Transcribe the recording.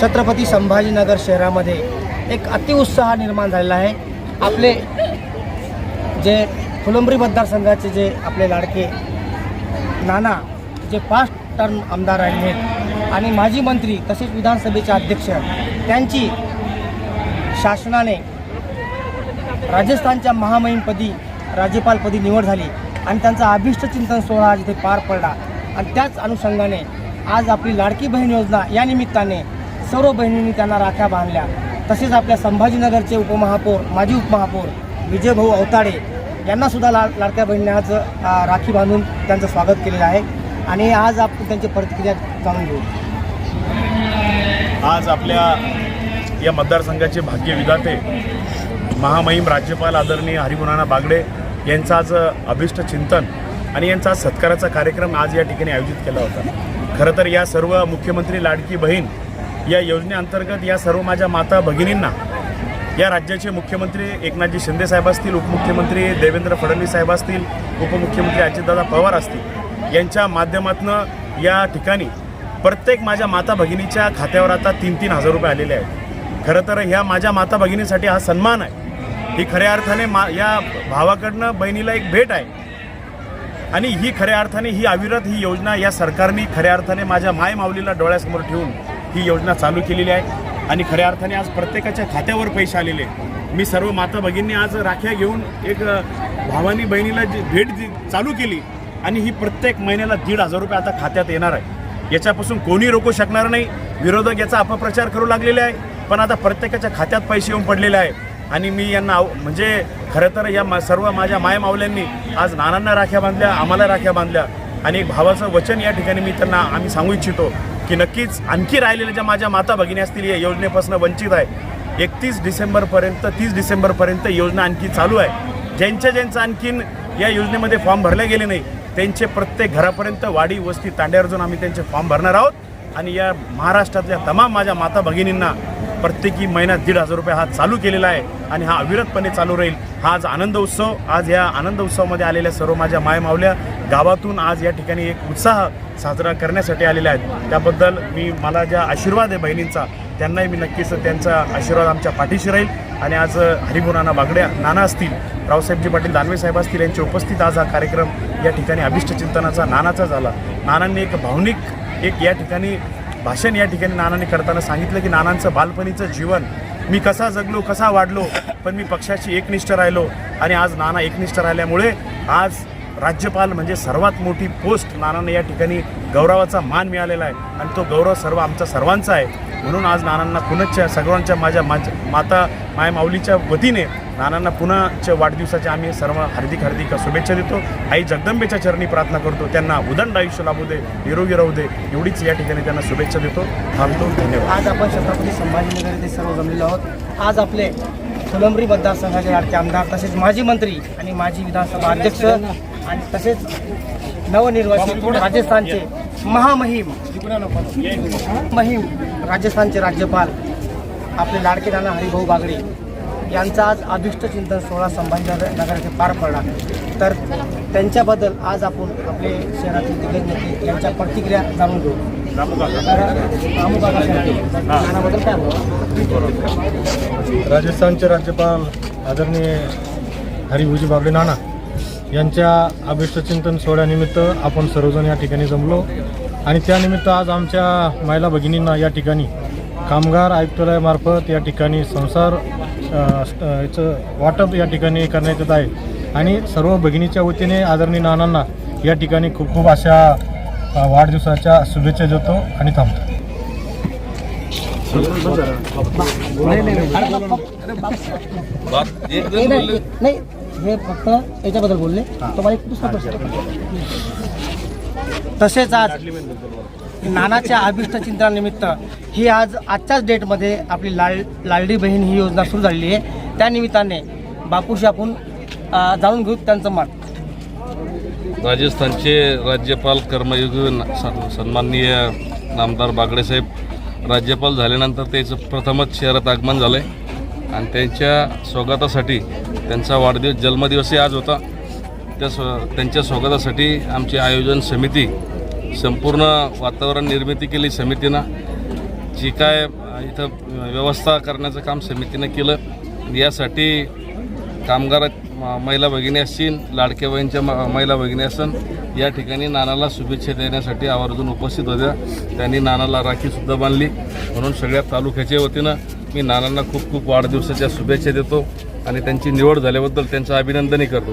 छत्रपती संभाजीनगर शहरामध्ये एक अतिउत्साह निर्माण झालेला आहे. आपले जे फुलंब्री मतदारसंघाचे जे आपले लाडके नाना जे पाच टर्म आमदार राहिले आहेत आणि माजी मंत्री तसेच विधानसभेचे अध्यक्ष त्यांची शासनाने राजस्थानच्या महामहिमपदी राज्यपालपदी निवड झाली आणि त्यांचा अभिष्ट चिंतन सोहळा आज इथे पार पडला. आणि त्याच अनुषंगाने आज आपली लाडकी बहीण योजना या निमित्ताने सर्व बहिणींनी त्यांना राख्या बांधल्या. तसेच आपल्या संभाजीनगरचे उपमहापौर माजी उपमहापौर विजयभाऊ अवताडे यांना सुद्धा ला लाडक्या बहिणीने आज राखी बांधून त्यांचं स्वागत केलेलं आहे. आणि आज आपण त्यांची प्रतिक्रिया जाणून घेऊ. आज आपल्या या मतदारसंघाचे भाग्य विधाते महामहिम राज्यपाल आदरणीय हरिगुणाना बागडे यांचं आज अभिष्ट चिंतन आणि यांचा आज सत्काराचा कार्यक्रम आज या ठिकाणी आयोजित केला होता. खरं तर या सर्व मुख्यमंत्री लाडकी बहीण या योजनेअंतर्गत या सर्व माझ्या माता भगिनींना या राज्याचे मुख्यमंत्री एकनाथजी शिंदे साहेब असतील उपमुख्यमंत्री देवेंद्र फडणवीस साहेब असतील उपमुख्यमंत्री अजितदादा पवार असतील यांच्या माध्यमातून या ठिकाणी प्रत्येक माझ्या माता भगिनीच्या खात्यावर आता तीन तीन हजार रुपये आलेले आहेत. खरं तर ह्या माझ्या माता भगिनीसाठी हा सन्मान आहे. ही खऱ्या अर्थाने मा या भावाकडनं बहिणीला एक भेट आहे. आणि ही खऱ्या अर्थाने ही अविरत ही योजना या सरकारने खऱ्या अर्थाने माझ्या माय माऊलीला डोळ्यासमोर ठेवून ही योजना चालू केलेली आहे. आणि खऱ्या अर्थाने आज प्रत्येकाच्या खात्यावर पैसे आलेले मी सर्व माता भगिनी आज राख्या घेऊन एक भावानी बहिणीला जी भेट दि चालू केली आणि ही प्रत्येक महिन्याला दीड हजार रुपये आता खात्यात येणार आहे. याच्यापासून कोणी रोखू शकणार नाही. विरोधक याचा अपप्रचार करू लागलेले आहे. पण आता प्रत्येकाच्या खात्यात पैसे येऊन पडलेले आहे. आणि मी यांना आव- म्हणजे खरं तर या मा- सर्व माझ्या मायमावल्यांनी आज नानांना राख्या बांधल्या आम्हाला राख्या बांधल्या. आणि एक भावाचं वचन या ठिकाणी मी त्यांना आम्ही सांगू इच्छितो. की नक्कीच आणखी राहिलेल्या ज्या माझ्या माता भगिनी असतील या योजनेपासून वंचित आहे. एकतीस डिसेंबरपर्यंत तीस डिसेंबरपर्यंत योजना आणखी चालू आहे. ज्यांच्या ज्यांचं आणखीन या योजनेमध्ये फॉर्म भरले गेले नाही त्यांचे प्रत्येक घरापर्यंत वाडी वस्ती तांड्यावर जाऊन आम्ही त्यांचे फॉर्म भरणार आहोत. आणि या महाराष्ट्रातल्या तमाम माझ्या माता भगिनींना प्रत्येकी महिन्यात दीड हजार रुपये हा चालू केलेला आहे आणि हा अविरतपणे चालू राहील. आज आनंद उत्सव आज या आनंद उत्सवामध्ये आलेल्या सर्व माझ्या माय मावल्या गावातून आज या ठिकाणी एक उत्साह साजरा करण्यासाठी आलेल्या आहेत. त्याबद्दल मी मला ज्या आशीर्वाद आहे बहिणींचा त्यांनाही मी नक्कीच त्यांचा आशीर्वाद आमच्या पाठीशी राहील. आणि आज हरिगुणाना बागड्या नाना असतील रावसाहेबजी पाटील दानवे साहेब असतील यांची उपस्थित आज हा कार्यक्रम या ठिकाणी अभिष्ट चिंतनाचा नानाचा झाला. नानांनी एक भावनिक एक या ठिकाणी भाषण या ठिकाणी नानांनी करताना सांगितलं की नानांचं बालपणीचं जीवन मी कसा जगलो कसा वाढलो पण मी पक्षाशी एकनिष्ठ राहिलो आणि आज नाना एकनिष्ठ राहिल्यामुळे आज राज्यपाल म्हणजे सर्वात मोठी पोस्ट नानांना या ठिकाणी गौरवाचा मान मिळालेला आहे आणि तो गौरव सर्व आमचा सर्वांचा आहे. म्हणून आज नानांना पुनश्च सर्वांच्या माझ्या माझ्या माता माय माऊलीच्या वतीने नानांना पुन्हाच्या वाढदिवसाच्या आम्ही सर्व हार्दिक हार्दिक शुभेच्छा देतो. आई जगदंबेच्या चरणी प्रार्थना करतो. त्यांना उदंड आयुष्य लाभू दे निरोगी राहू दे एवढीच या ठिकाणी त्यांना शुभेच्छा देतो. थांबतो धन्यवाद. आज आपण छत्रपती संभाजीनगर येथे सर्व जमलेलो आहोत. आज आपले फुलंब्री मतदारसंघाचे लाडके आमदार तसेच माजी मंत्री आणि माजी विधानसभा अध्यक्ष आणि तसेच नवनिर्वाचित राजस्थानचे महामहिम महिम राजस्थानचे राज्यपाल आपले लाडके नाना हरिभाऊ बागडे. यांचा आज अभिष्ट चिंतन सोहळा संभाजीनगर नगराचे पार पडला. तर त्यांच्याबद्दल आज आपण आपले शहरातील दिग्गज नेते यांच्या प्रतिक्रिया जाणून घेऊ. रामू काय राजस्थानचे राज्यपाल आदरणीय हरिभुजी बाबडे नाना यांच्या अभिष्टचिंतन सोहळ्यानिमित्त आपण सर्वजण या ठिकाणी जमलो. आणि त्यानिमित्त आज आमच्या महिला भगिनींना या ठिकाणी कामगार आयुक्तालयामार्फत या ठिकाणी संसार याचं वाटप या ठिकाणी करण्यात येत आहे. आणि सर्व भगिनीच्या वतीने आदरणीय नानांना या ठिकाणी खूप खूप अशा वाढदिवसाच्या शुभेच्छा देतो आणि थांबतो. नाही, हे फक्त याच्याबद्दल बोलले. तुम्हाला तसेच आज नानाच्या अभिष्ट चिंतनानिमित्त ही आज आजच्याच डेटमध्ये आपली लाल लाडली बहीण ही योजना सुरू झालेली आहे. त्यानिमित्ताने बापूशी आपण जाणून घेऊ त्यांचं मत. राजस्थानचे राज्यपाल कर्मयोगी सन्माननीय नामदार बागडेसाहेब राज्यपाल झाल्यानंतर त्याचं प्रथमच शहरात आगमन झालं आहे आणि त्यांच्या स्वागतासाठी त्यांचा वाढदिवस जन्मदिवसही आज होता. त्या स्व त्यांच्या स्वागतासाठी आमची आयोजन समिती संपूर्ण वातावरण निर्मिती केली समितीनं. जी काय इथं व्यवस्था करण्याचं काम समितीनं केलं. यासाठी कामगार महिला भगिनी असतील लाडक्या बहिणीच्या म- महिला भगिनी असन या ठिकाणी नानाला शुभेच्छा देण्यासाठी आवर्जून उपस्थित होत्या. त्यांनी नानाला राखीसुद्धा बांधली. म्हणून सगळ्या तालुक्याच्या वतीनं मी नानांना खूप खूप वाढदिवसाच्या शुभेच्छा देतो आणि त्यांची निवड झाल्याबद्दल त्यांचं अभिनंदनही करतो.